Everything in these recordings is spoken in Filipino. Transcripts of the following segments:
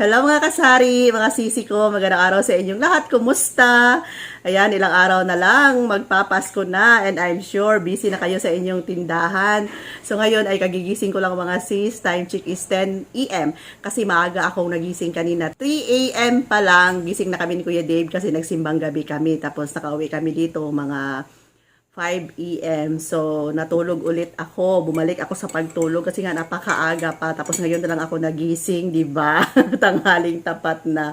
hello mga kasari, mga sisi ko, magandang araw sa inyong lahat. Kumusta? Ayan, ilang araw na lang, magpapasko na and I'm sure busy na kayo sa inyong tindahan. So ngayon ay kagigising ko lang mga sis, time check is 10 a.m. Kasi maaga akong nagising kanina. 3 a.m. pa lang, gising na kami ni Kuya Dave kasi nagsimbang gabi kami. Tapos nakauwi kami dito mga 5 a.m. So, natulog ulit ako. Bumalik ako sa pagtulog kasi nga napakaaga pa. Tapos ngayon na lang ako nagising, di ba? Tanghaling tapat na.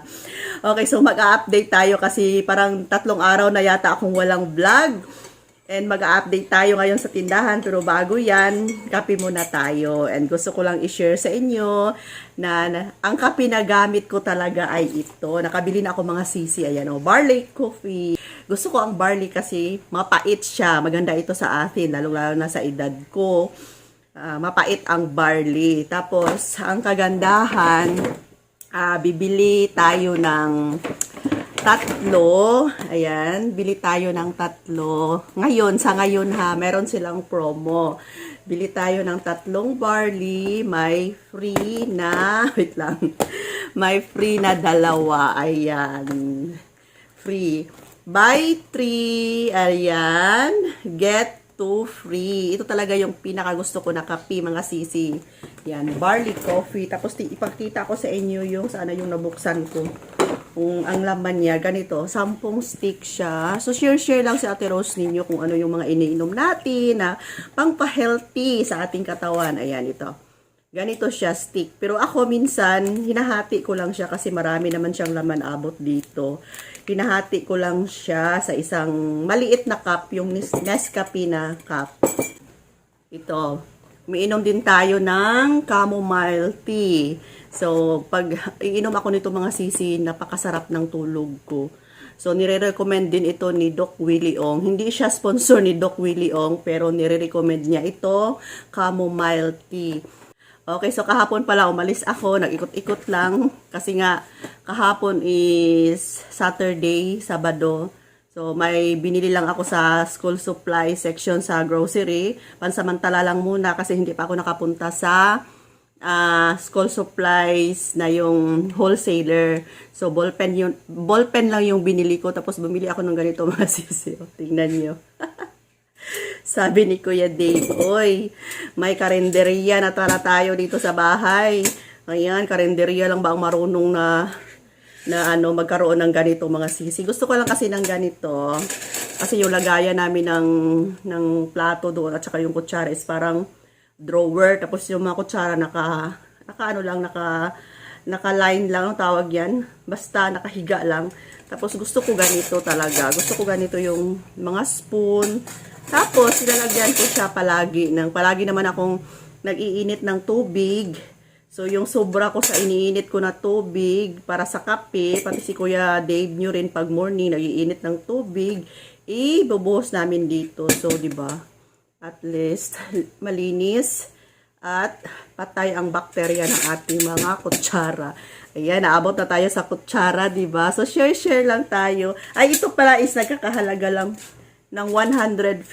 Okay, so mag-update tayo kasi parang tatlong araw na yata akong walang vlog. And mag-update tayo ngayon sa tindahan. Pero bago yan, kape muna tayo. And gusto ko lang i-share sa inyo na, na ang kape na gamit ko talaga ay ito. Nakabili na ako mga sisi. Ayan o, barley coffee. Gusto ko ang barley kasi mapait siya. Maganda ito sa atin, lalo-lalo na sa edad ko. Ah, mapait ang barley. Tapos, ang kagandahan, ah, bibili tayo ng tatlo. Ayan, bili tayo ng tatlo. Ngayon, sa ngayon ha, meron silang promo. Bili tayo ng tatlong barley, may free na, wait lang, may free na dalawa. Ayan, free. Buy three, ayan, get two free. Ito talaga yung pinaka gusto ko na kape, mga sisi. Yan, barley coffee. Tapos ipakita ko sa inyo yung sana yung nabuksan ko. Kung ang laman niya, ganito, sampung stick siya. So, share-share lang si Ate Rose ninyo kung ano yung mga iniinom natin na pangpa-healthy sa ating katawan. Ayan, ito. Ganito siya, stick. Pero ako minsan, hinahati ko lang siya kasi marami naman siyang laman abot dito. Hinahati ko lang siya sa isang maliit na cup, yung Nes- Nescafe na cup. Ito. Umiinom din tayo ng chamomile tea. So, pag iinom ako nito mga sisi, napakasarap ng tulog ko. So, nire-recommend din ito ni Doc Willie Ong. Hindi siya sponsor ni Doc Willie Ong, pero nire-recommend niya ito, chamomile tea. Okay, so kahapon pala umalis ako, nag-ikot-ikot lang kasi nga kahapon is Saturday, Sabado. So may binili lang ako sa school supply section sa grocery. Pansamantala lang muna kasi hindi pa ako nakapunta sa ah, school supplies na yung wholesaler. So ballpen yun, ballpen lang yung binili ko tapos bumili ako ng ganito mga sisi. O, Tingnan niyo. Sabi ni Kuya Dave, Oy, may karinderya na tara tayo dito sa bahay. Ayan, karinderya lang ba ang marunong na na ano magkaroon ng ganito mga sisi. Gusto ko lang kasi ng ganito. Kasi yung lagayan namin ng ng plato doon at saka yung kutsara is parang drawer tapos yung mga kutsara naka naka ano lang naka naka-line lang ang tawag yan. Basta nakahiga lang. Tapos gusto ko ganito talaga. Gusto ko ganito yung mga spoon. Tapos nilalagyan ko siya palagi ng palagi naman akong nag-iinit ng tubig. So yung sobra ko sa iniinit ko na tubig para sa kape, pati si Kuya Dave nyo rin pag morning nag-iinit ng tubig, ibubuhos namin dito. So, di ba? At least malinis at patay ang bakterya ng ating mga kutsara. Ayan, naabot na tayo sa kutsara, di ba? So, share-share lang tayo. Ay, ito pala is nagkakahalaga lang ng 150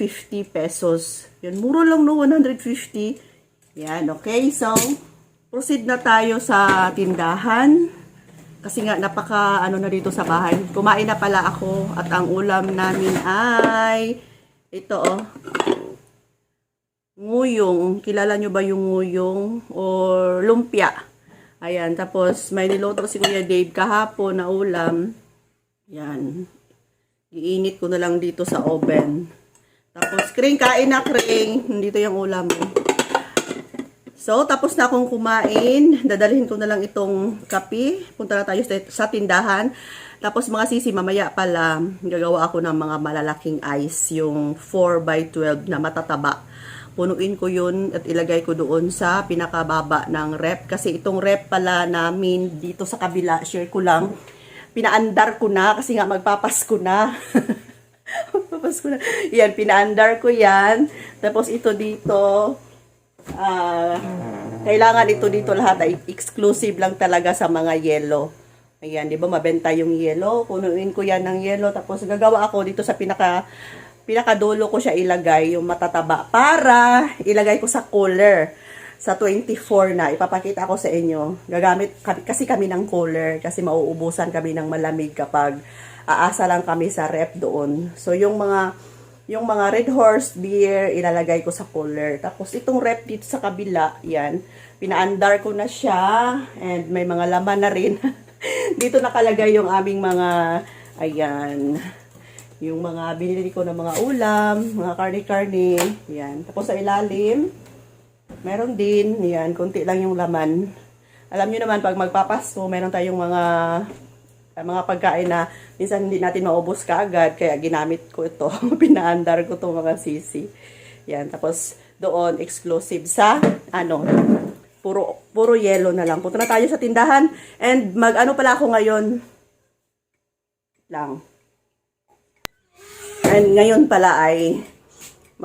pesos. Yan, muro lang no, 150. Yan, okay? So, proceed na tayo sa tindahan. Kasi nga, napaka ano na dito sa bahay. Kumain na pala ako at ang ulam namin ay ito oh. Nguyong. Kilala nyo ba yung nguyong? Or lumpia. Ayan. Tapos, may niluto si Kuya Dave kahapon na ulam. Yan. Iinit ko na lang dito sa oven. Tapos, kring, kain na, kring. Dito yung ulam. So, tapos na akong kumain. Dadalhin ko na lang itong kape. Punta na tayo sa tindahan. Tapos mga sisi, mamaya pala, gagawa ako ng mga malalaking ice. Yung 4x12 na matataba. Punuin ko yun at ilagay ko doon sa pinakababa ng rep. Kasi itong rep pala namin dito sa kabila, share ko lang. Pinaandar ko na kasi nga magpapasko na. Magpapasko na. Yan, pinaandar ko yan. Tapos ito dito, Ah, kailangan ito dito lahat ay exclusive lang talaga sa mga yellow. Ayan, di ba mabenta yung yellow? Punuin ko yan ng yellow tapos gagawa ako dito sa pinaka pinakadulo ko siya ilagay yung matataba para ilagay ko sa cooler. Sa 24 na, ipapakita ko sa inyo. Gagamit kasi kami ng cooler kasi mauubusan kami ng malamig kapag aasa lang kami sa rep doon. So yung mga yung mga Red Horse beer ilalagay ko sa cooler. Tapos itong rep dito sa kabila, yan, pinaandar ko na siya and may mga laman na rin. dito nakalagay yung aming mga ayan, yung mga binili ko ng mga ulam, mga karne-karne, yan. Tapos sa ilalim, Meron din, yan, konti lang yung laman. Alam niyo naman, pag magpapasko, meron tayong mga ah, mga pagkain na minsan hindi natin maubos kaagad, kaya ginamit ko ito. Pinaandar ko to mga sisi. Yan, tapos doon, exclusive sa, ano, puro, puro yellow na lang. Punta na tayo sa tindahan, and mag-ano pala ako ngayon, lang. And ngayon pala ay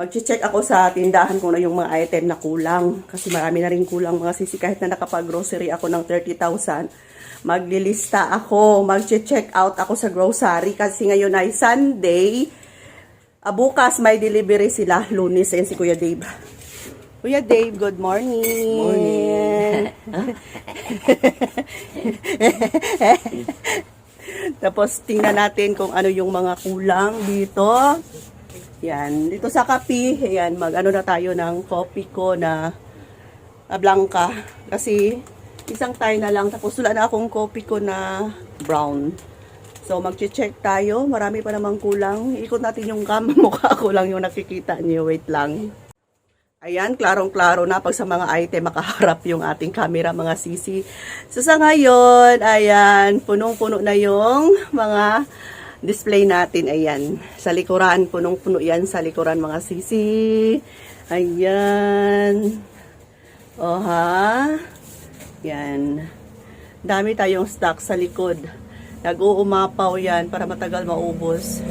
Mag-check ako sa tindahan kung na yung mga item na kulang. Kasi marami na rin kulang mga sisi. Kahit na nakapag-grocery ako ng 30,000, maglilista ako, mag-check out ako sa grocery. Kasi ngayon ay Sunday. Ah, bukas may delivery sila, lunes. Ayan si Kuya Dave. Kuya Dave, good morning. Morning. Tapos tingnan natin kung ano yung mga kulang dito. Yan, dito sa kape, yan, mag-ano na tayo ng coffee ko na ah, blanca. Kasi isang tayo na lang, tapos wala na akong coffee ko na brown. So, mag-check tayo. Marami pa namang kulang. Ikot natin yung cam. Mukha ko lang yung nakikita niyo. Wait lang. Ayan, klarong-klaro na pag sa mga item makaharap yung ating camera, mga sisi. So, sa ngayon, ayan, punong-puno na yung mga display natin. Ayan, sa likuran, punong-puno yan sa likuran, mga sisi. Ayan. O ha? Yan. Dami tayong stock sa likod. Nag-uumapaw yan para matagal maubos.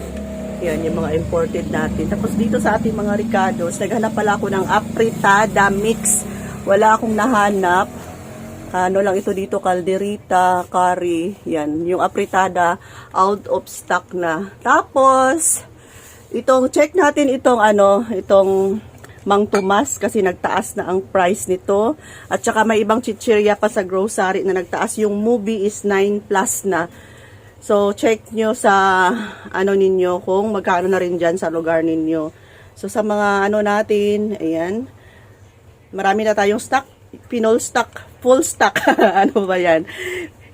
Yan, yung mga imported natin. Tapos dito sa ating mga ricados, naghanap pala ako ng apritada mix. Wala akong nahanap. Ano lang ito dito, calderita, curry. Yan, yung apritada, out of stock na. Tapos, itong, check natin itong ano, itong Mang Tomas kasi nagtaas na ang price nito. At saka may ibang chichirya pa sa grocery na nagtaas. Yung movie is 9 plus na. So, check nyo sa ano ninyo kung magkano na rin dyan sa lugar ninyo. So, sa mga ano natin, ayan, marami na tayong stock. Pinol stock, full stock. ano ba yan?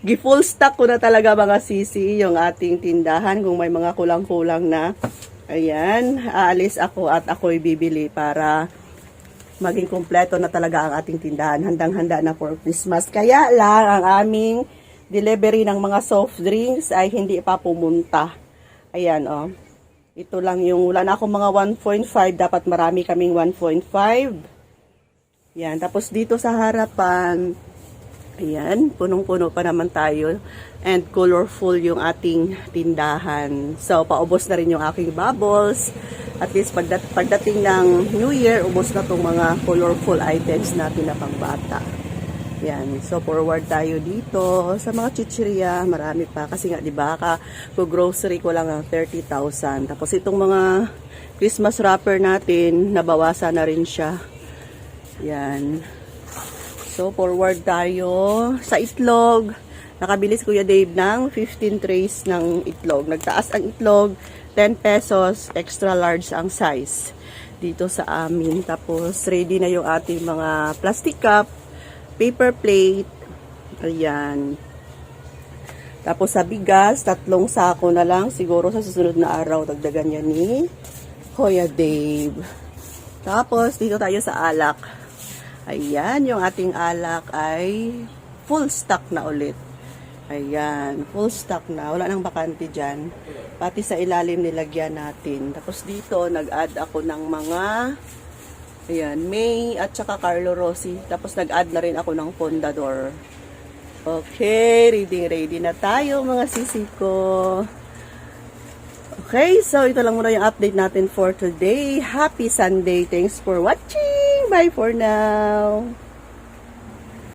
Gi-full stock ko na talaga mga sisi yung ating tindahan kung may mga kulang-kulang na. Ayan, aalis ako at ako'y bibili para maging kompleto na talaga ang ating tindahan. Handang-handa na for Christmas. Kaya lang ang aming delivery ng mga soft drinks ay hindi pa pumunta. Ayan, oh. Ito lang yung, wala na akong mga 1.5. Dapat marami kaming 1.5. Yan. Tapos dito sa harapan, ayan, punong-puno pa naman tayo. And colorful yung ating tindahan. So, paubos na rin yung aking bubbles. At least pagdat pagdating ng New Year, ubos na tong mga colorful items natin na pangbata. Yan. So, forward tayo dito. Sa mga chichirya, marami pa. Kasi nga, di ba, ka, grocery ko lang ang 30,000. Tapos itong mga Christmas wrapper natin, nabawasan na rin siya. Yan. So, forward tayo sa itlog. Nakabili si Kuya Dave ng 15 trays ng itlog. Nagtaas ang itlog, 10 pesos, extra large ang size dito sa amin. Tapos, ready na yung ating mga plastic cup, paper plate, ayan. Tapos sa bigas, tatlong sako na lang. Siguro sa susunod na araw, dagdagan yan ni Kuya Dave. Tapos, dito tayo sa alak. Ayan, yung ating alak ay full stock na ulit. Ayan, full stock na. Wala nang bakante dyan. Pati sa ilalim nilagyan natin. Tapos dito, nag-add ako ng mga Ayan, May at saka Carlo Rossi. Tapos nag-add na rin ako ng Fondador. Okay, ready ready na tayo mga sisi ko. Okay, so ito lang muna yung update natin for today. Happy Sunday. Thanks for watching. Bye for now.